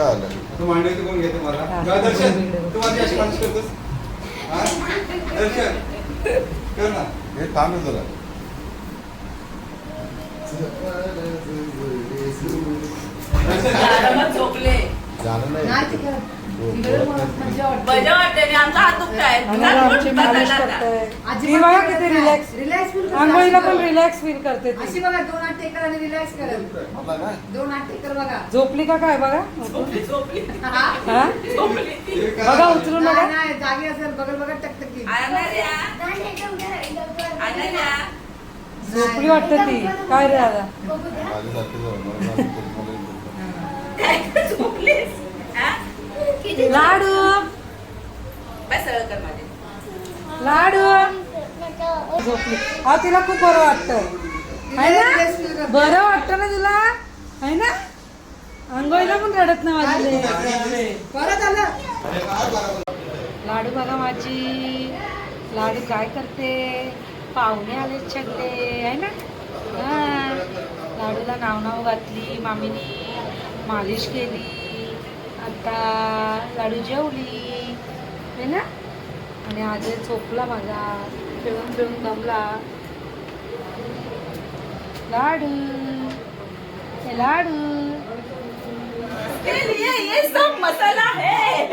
काय आलं? तू मांडवी तू कोण घेतो मला दर्शन. तू माझी अशी माणूस करतोस? हा? दर्शन. कर ना. हे काम आहे जरा. मॅडमच झोपले. जाणं नाही. आमचा हात दुखताय. आमची मालिश करताय. ती बघा किती. Relax relax. आंघोळीला पण. रिलॅक्स फील करते अशी बघा दोन टेकर आणि रिलॅक्स ना दोन बघा. झोपली का काय बघा? झोपली झोपली. हा? हा? झोपली ती. हे. बघा उचलून नाही, बघा. नाही, जागी असेल बघल बघा टकटकी अनन्या अनन्या झोपली वाटतं ती. काय रे दादा झोपलीस? हा? लाडू. लाडू. झोपली हा तिला खूप बरं वाटतं. है ना. बरं वाटतं ना तुला? है ना? आंघोळीला पण रडत नाही माझी परत आलं. लाडू बघा माझी. लाडू काय करते? पाहुणे आले सगळे आहे ना? हा. लाडूला नाव नाव घातली मामीनी मालिश केली. आता लाडू जेवली है ना? आणि आज झोपला माझा खेळून खेळून दमला. लाडू हे लाडू. के लिए ये सब मसाला है.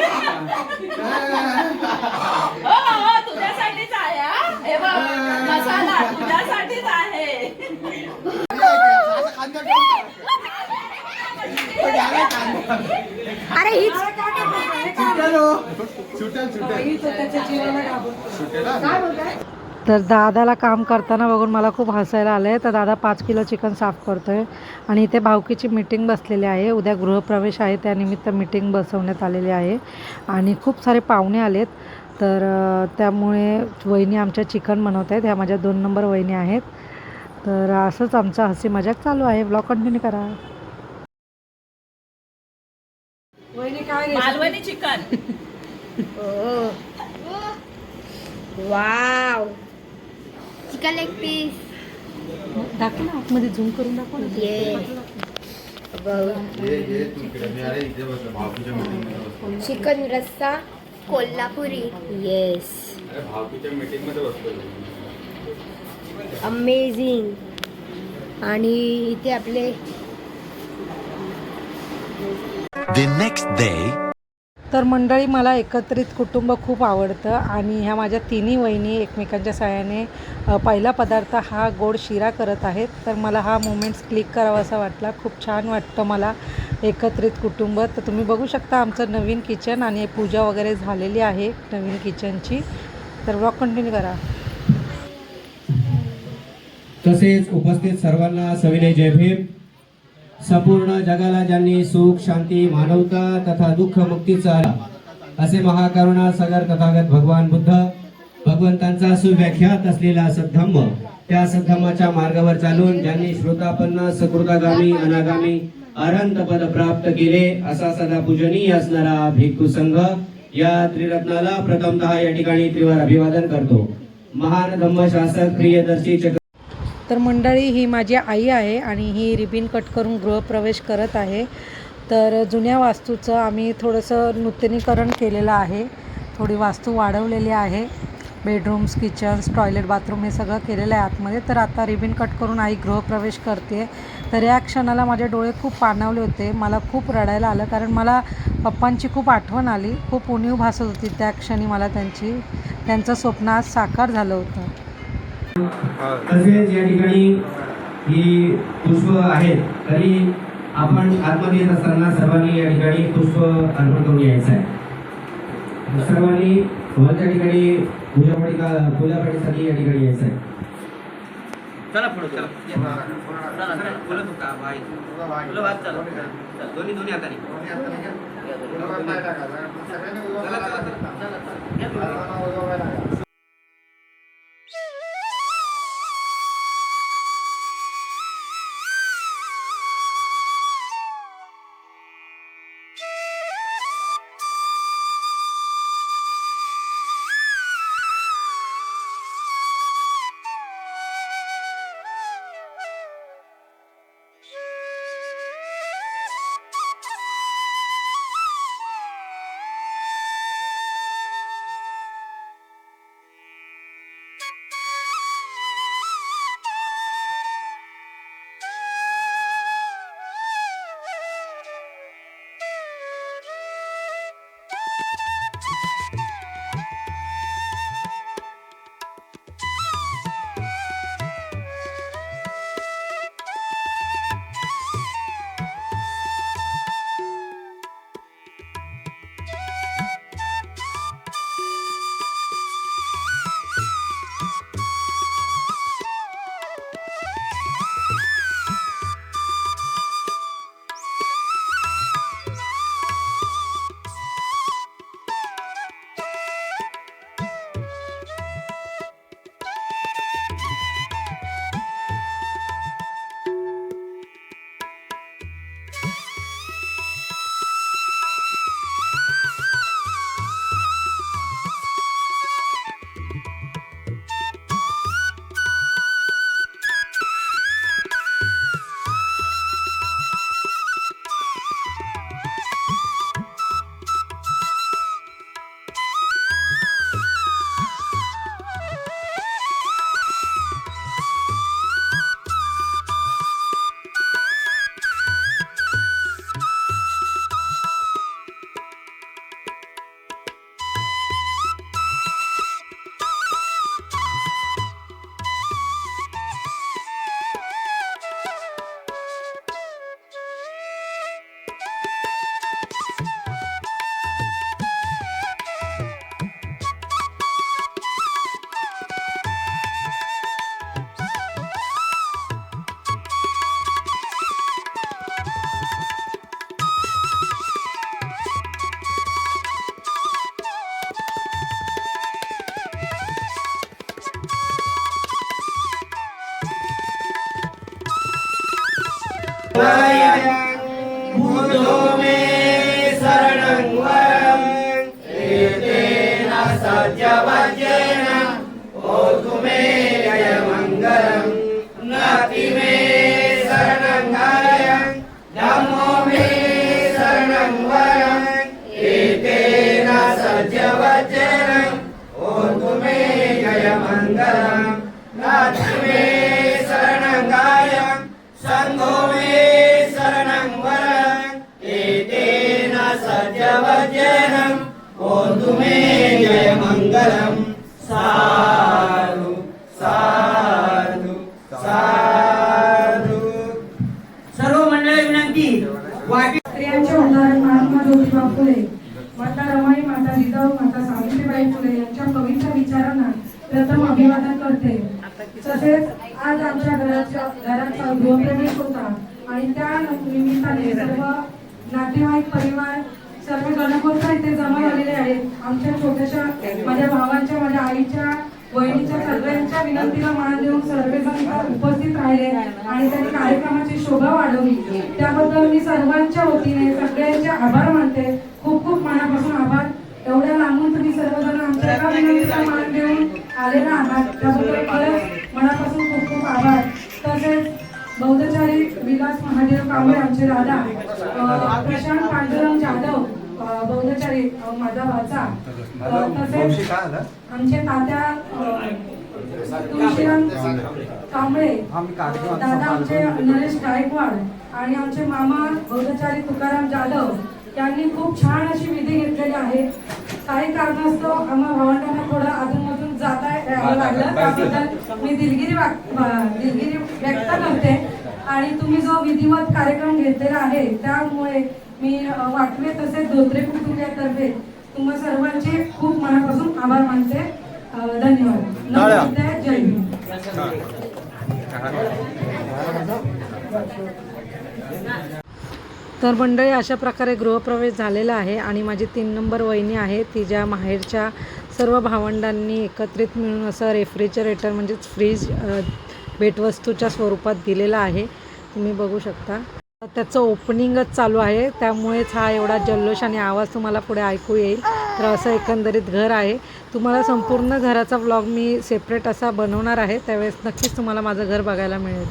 तुझ्यासाठीच आहे मसाला तुझ्यासाठीच आहे. अरे हीच ही. तर दादाला काम करताना बघून मला खूप हसायला आलं आहे तर दादा पाच किलो चिकन साफ करतो आहे आणि इथे भावकीची मीटिंग बसलेली आहे. उद्या गृहप्रवेश आहे. त्यानिमित्त मीटिंग बसवण्यात आलेली आहे. आणि खूप सारे पाहुणे आलेत. तर त्यामुळे वहिनी आमच्या चिकन बनवत आहेत. ह्या माझ्या दोन नंबर वहिनी आहेत. तर असंच आमचा हसी मजाक चालू आहे. ब्लॉग कंटिन्यू करा. वहिनी काय Malvani chicken. Wow. Chicken leg piece. दाखव ना आतमध्ये झूम करून दाखव ना. ये. चिकन रस्सा कोल्हापुरी. येस अरे भावकीच्या मीटिंगमध्ये बसतो अमेझिंग आणि इथे आपले The next day. तर मंडळी मला एकत्रित कुटुंब खूप आवडतं आणि ह्या माझ्या तिन्ही वहिनी एकमेकांच्या सहाय्याने पहिला पदार्थ हा गोड शिरा करत आहेत. तर मला हा मोमेंट्स क्लिक करावा असा वाटला. खूप छान वाटतं मला एकत्रित कुटुंब. तर तुम्ही बघू शकता आमचं नवीन किचन आणि पूजा वगैरे झालेली आहे नवीन किचनची तर ब्लॉग कंटिन्यू करा. तसेच उपस्थित सर्वांना सविनय जय भीम. संपूर्ण जगाला ज्यांनी सुख शांती मानवता तथा दुःख मुक्तीचा असे महाकरुणा सगर तथागत भगवान बुद्ध भगवंतांचा सुव्याख्यात असलेला सद्धम्म त्या सद्धम्माच्या मार्गावर चालून ज्यांनी श्रोतापन्न सकृतागामी अनागामी अनंत पद प्राप्त केले असा सदा पूजनीय असणारा भिक्खू संघ या त्रिरत्नाला प्रथमतः या ठिकाणी त्रिवार अभिवादन करतो. महान धम्मशासक प्रियदर्शी चक्र तर मंडळी ही माझी आई आहे आणि ही रिबिन कट करून गृहप्रवेश करत आहे. तर जुन्या वास्तूचं आम्ही थोडंसं नूतनीकरण केलेलं आहे. थोडी वास्तू वाढवलेली आहे. बेडरूम्स किचन्स टॉयलेट बाथरूम हे सगळं केलेलं आहे आतमध्ये. तर आता रिबिन कट करून आई गृहप्रवेश करते तर या क्षणाला माझे डोळे खूप पाणावले होते. मला खूप रडायला आलं कारण मला पप्पांची खूप आठवण आली. खूप उणीव भासत होती त्या क्षणी मला त्यांची त्यांचं स्वप्न आज साकार झालं होतं. तसेच या ठिकाणी ही पुष्प आहेत तरी आपण आतमध्ये येत असताना सर्वांनी या ठिकाणी पुष्प अर्पण करून यायचं आहे. सर्वांनी वरच्या ठिकाणी पूजापाठी पूजापाठीसाठी या ठिकाणी यायचं आहे. चला पुढे चला चला चला. बोलत होता भाई बोला चला, दोन्ही दोन्ही हाताने चला चला. चला वज्रेण ओतुमे जय मङ्गलम् नति मे शरणङ्गाय नमो मे शरणं वरम् एतेन सज्य वज्रेण ओतु मे जय मङ्गलम् नति मे शरणङ्गाय सङ्गो मे मङ्गलं साधु साधु साधु। सर्व मंडळी विनंती वाटी स्त्रियांचे उदाहरण महात्मा ज्योतिबा फुले माता रमाई माता जिजाऊ माता सावित्रीबाई फुले यांच्या पवित्र विचारांना प्रथम अभिवादन करते तसेच आज आमच्या घराच्या घराचा गृहप्रवेश होता आणि त्या निमित्ताने सर्व नातेवाईक परिवार सर्व गणकोत्सव इथे जमा झालेले आहेत आमच्या छोट्याशा माझ्या भावांच्या माझ्या आईच्या वहिनीच्या सगळ्यांच्या विनंतीला मान देऊन सर्वजण इथं राहिले आणि त्यांनी कार्यक्रमाची शोभा वाढवली. त्याबद्दल मी सर्वांच्या वतीने सगळ्यांचे आभार मानते. खूप खूप मनापासून आभार. एवढ्या लांबून तुम्ही सर्वजण आमच्या एका विनंतीला मान देऊन आलेला आहात. त्याबद्दल खरंच मनापासून खूप खूप आभार. तसेच बौद्धचारी विलास महादेव कांबळे आमचे दादा प्रशांत पांडुरंग जाधव बौद्धचारी माझा भाचा. तसेच आमचे तात्या तुळशीराम कांबळे. दादा आमचे नरेश गायकवाड आणि आमचे मामा बौद्धचारी तुकाराम जाधव यांनी खूप छान अशी विधी घेतलेली आहे. काही कारणास्तव आम्हा भावंडांना थोडं अधूनमधून जाता यावं लागलं. त्याबद्दल मी दिलगिरी दिलगिरी व्यक्त करते. आणि तुम्ही जो विधिवत कार्यक्रम घेतलेला आहे त्यामुळे मी वाटवे तसेच धोत्रे कुटुंबियातर्फे तुम्हा सर्वांचे खूप मनापासून आभार मानते. धन्यवाद. तर मंडळी अशा प्रकारे गृहप्रवेश झालेला आहे आणि माझी तीन नंबर वहिनी आहे. तिच्या माहेरच्या सर्व भावंडांनी एकत्रित मिळून असं रेफ्रिजरेटर म्हणजेच फ्रीज भेटवस्तूच्या स्वरूपात दिलेला आहे. तुम्ही बघू शकता. त्याचं ओपनिंगच चालू आहे. त्यामुळेच हा एवढा जल्लोष आणि आवाज तुम्हाला पुढे ऐकू येईल. तर असं एकंदरीत घर आहे. तुम्हाला संपूर्ण घराचा व्लॉग मी सेपरेट असा बनवणार आहे. त्यावेळेस नक्कीच तुम्हाला माझं घर बघायला मिळेल.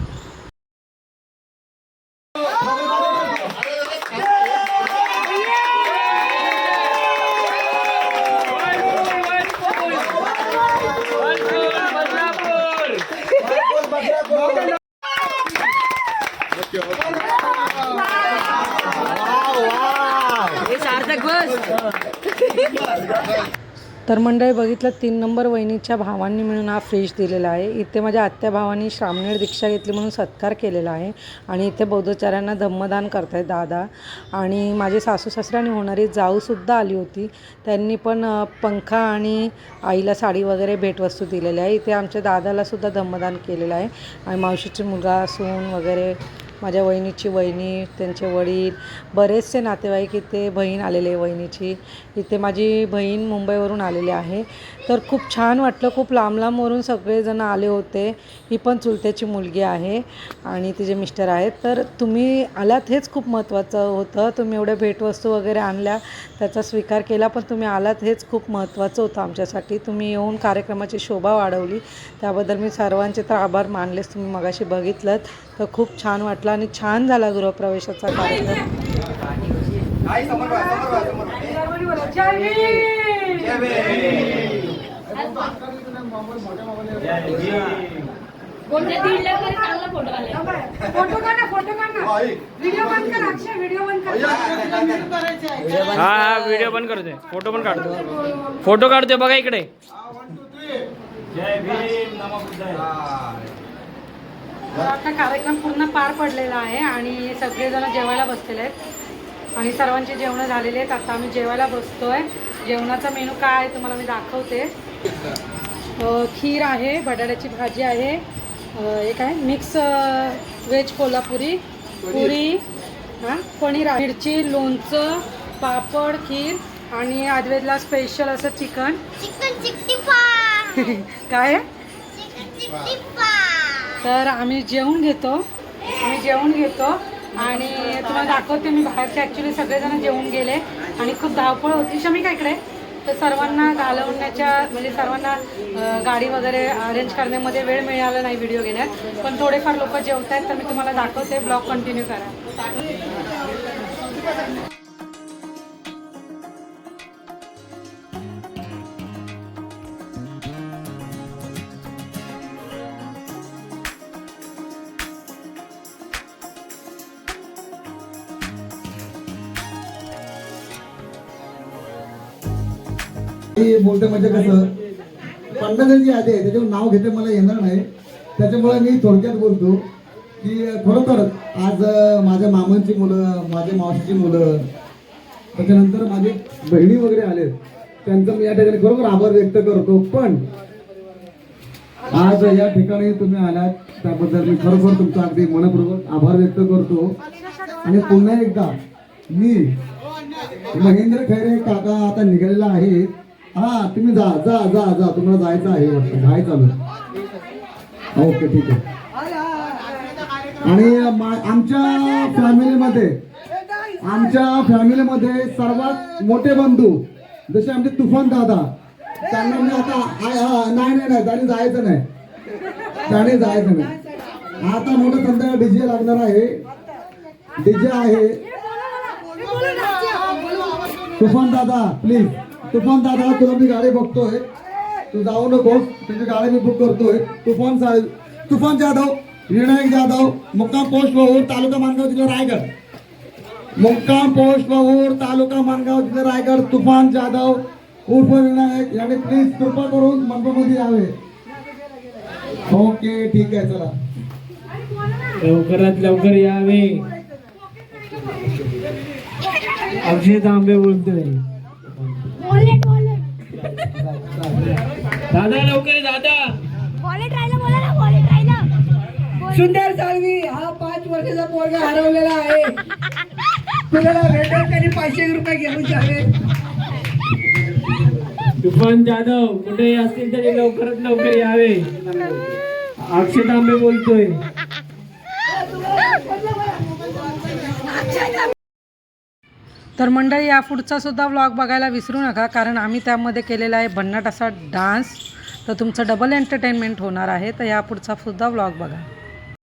तर मंडळी बघितलं तीन नंबर वहिनीच्या भावांनी मिळून हा फ्रीज दिलेला आहे. इथे माझ्या आत्या भावांनी श्रामणेर दीक्षा घेतली म्हणून सत्कार केलेला आहे. आणि इथे बौद्धचार्यांना धम्मदान करतायत दादा. आणि माझे सासू सासरे होणारी जाऊसुद्धा आली होती. त्यांनी पण पंखा आणि आईला साडी वगैरे भेटवस्तू दिलेल्या आहे. इथे आमच्या दादालासुद्धा धम्मदान केलेलं आहे. आणि मावशीची मुलगा सून वगैरे माझ्या वहिनीची वहिनी त्यांचे वडील बरेचसे नातेवाईक इथे बहीण आलेले आहे वहिनीची. इथे माझी बहीण मुंबईवरून आलेली आहे. तर खूप छान वाटलं खूप लांब लांबवरून सगळेजण आले होते. ही पण चुलत्याची मुलगी आहे आणि तिचे मिस्टर आहेत. तर तुम्ही आलात हेच खूप महत्त्वाचं होतं. तुम्ही एवढ्या भेटवस्तू वगैरे आणल्या त्याचा स्वीकार केला पण तुम्ही आलात हेच खूप महत्त्वाचं होतं आमच्यासाठी. तुम्ही येऊन कार्यक्रमाची शोभा वाढवली. त्याबद्दल मी सर्वांचे तर आभार मानलेच. तुम्ही मगाशी बघितलं तर खूप छान वाटलं. आणि छान झाला गृहप्रवेशाचा कार्यक्रम. आई समोर बघा, समोर बघा, समोर. जय भीम. बोलते दीड लाख तरी चांगला फोटो आले फोटो काढ ना फोटो काढ ना व्हिडिओ बंद कर अक्षय व्हिडिओ बंद कर हा हा व्हिडिओ पण करतोय फोटो पण काढतो फोटो काढतोय बघा इकडे तर आता कार्यक्रम पूर्ण पार पडलेला आहे आणि सगळेजण जेवायला बसलेले आहेत. आणि सर्वांचे जेवणं झालेले आहेत. आता आम्ही जेवायला बसतोय. जेवणाचा मेनू काय आहे तुम्हाला मी दाखवते. खीर आहे बटाट्याची भाजी आहे. अ, हे काय मिक्स व्हेज कोल्हापुरी पुरी हां पनीर आहे. मिरची लोणचं पापड खीर आणि आदवेदला स्पेशल असं चिकन. चिकन काय आहे? चिकन सिक्स्टी फाय तर आम्ही जेवून घेतो. आम्ही जेवून घेतो. आणि तुम्हाला दाखवते मी बाहेरचे ॲक्च्युली सगळेजण जेवून गेले. आणि खूप धावपळ होती. शमिका काय इकडे? तर सर्वांना घालवण्याच्या म्हणजे सर्वांना गाडी वगैरे अरेंज करण्यामध्ये वेळ मिळाला नाही व्हिडिओ घेण्यात. पण थोडेफार लोक जेवत आहेत तर मी तुम्हाला दाखवते. ब्लॉग कंटिन्यू करा. बोलते म्हणजे कसं पन्नासांची यादी आहे त्याच्यावर नाव घेते मला येणार नाही. त्याच्यामुळे मी थोडक्यात बोलतो की खरोखर आज माझ्या मामांची मुलं माझ्या मावशीची मुलं त्याच्यानंतर माझे बहिणी वगैरे आले. त्यांचं मी या ठिकाणी खरोखर आभार व्यक्त करतो. पण आज या ठिकाणी तुम्ही आलात त्याबद्दल मी खरोखर तुमचा अगदी मनपूर्वक आभार व्यक्त करतो. आणि पुन्हा एकदा मी महेंद्र खैरे काका आता निघालेला आहे हा तुम्ही जा जा जा जा. तुम्हाला जायचं आहे वाटतं. काय चालू? ओके ठीक आहे. आणि मा- आमच्या फॅमिलीमध्ये आमच्या फॅमिलीमध्ये सर्वात मोठे बंधू जसे आमचे तुफान दादा त्यांना मी आता नाही नाही नाही त्याने जायचं नाही. त्याने जायचं नाही. आता मोठं संध्याकाळ डीजे लागणार आहे. डीजे आहे. तुफान दादा प्लीज तुफान दादा तुला मी गाडी बघतोय. तू जाऊ नकोस तुझी गाडी मी बुक करतोय. तुफान साहेब तुफान जाधव विनायक जाधव मुक्काम पोस्ट वहूर तालुका मानगाव जिल्हा रायगड. मुक्काम पोस्ट वहूर तालुका मानगाव जिल्हा रायगड तुफान जाधव उर्फ विनायक याने प्लीज कृपा करून मंडपमध्ये यावे. ओके ठीक आहे चला. लवकरात लवकर यावे. अक्षय तांबे बोलतोय. दादा लवकर दादा. वॉलेट राहिलं बोला ना वॉलेट राहिलं. सुंदर साळवी हा पाच वर्षाचा पोरगा हरवलेला आहे. तुला भेटेल तरी पाचशे रुपये घेऊन जावे तुफान जाधव कुठे असतील तरी लवकरात लवकर यावे. अक्षय तांबे बोलतोय. तर मंडळी या पुढचा सुद्धा व्लॉग बघायला विसरू नका कारण आम्ही त्यामध्ये केलेला आहे भन्नाट असा डान्स तर तुमचं डबल एंटरटेनमेंट होणार आहे. तर या पुढचा सुद्धा व्लॉग बघा.